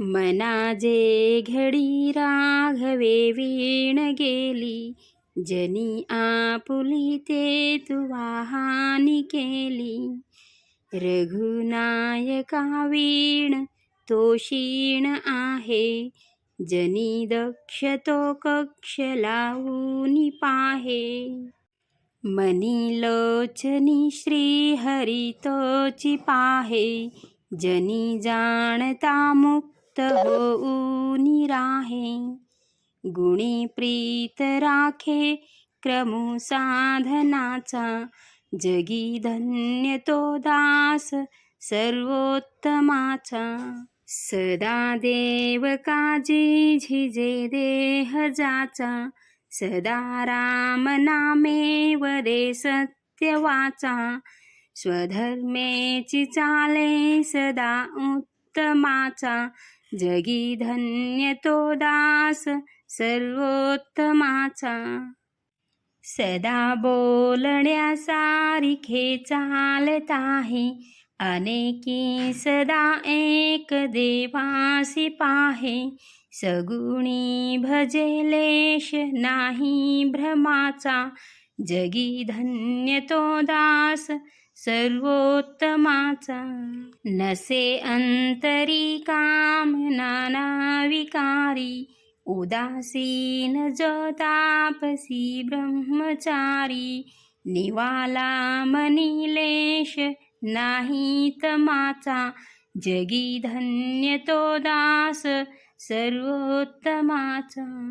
मनाजे घडी राघवे वीण गेली. जनी आपुली ते तू वाहानी केली. रघुनायका वीण तो क्षीण आहे. जनी दक्ष तो कक्ष लावूनी पाहे. मनी लोचनी श्री हरी तोची पाहे. जनी जाणता मुक्त होऊनी राहे. गुणी प्रीत राखे क्रमु साधनाचा. जगी धन्य तो दास सर्वोत्तमाचा. सदा देव काजी झिजे देह जाचा. सदा राम नामे वदे सत्य वाचा. स्वधर्मेची चाले सदा सर्वोत्तमाचा जगी धन्य तो दास सर्वोत्तमाचा. सदा बोलण्या सारिखे चालत आहे. अनेकी सदा एक देवासी पाहे. सगुणी भजेलेश नाही भ्रमाचा. जगी धन्य तो दास सर्वोत्तमाचा. नसे अंतरी काम नाना विकारी उदासीन जो तापसी ब्रह्मचारी निवाला मनिलेश नाही तमाचा जगी धन्य तो दास सर्वोत्तमाचा.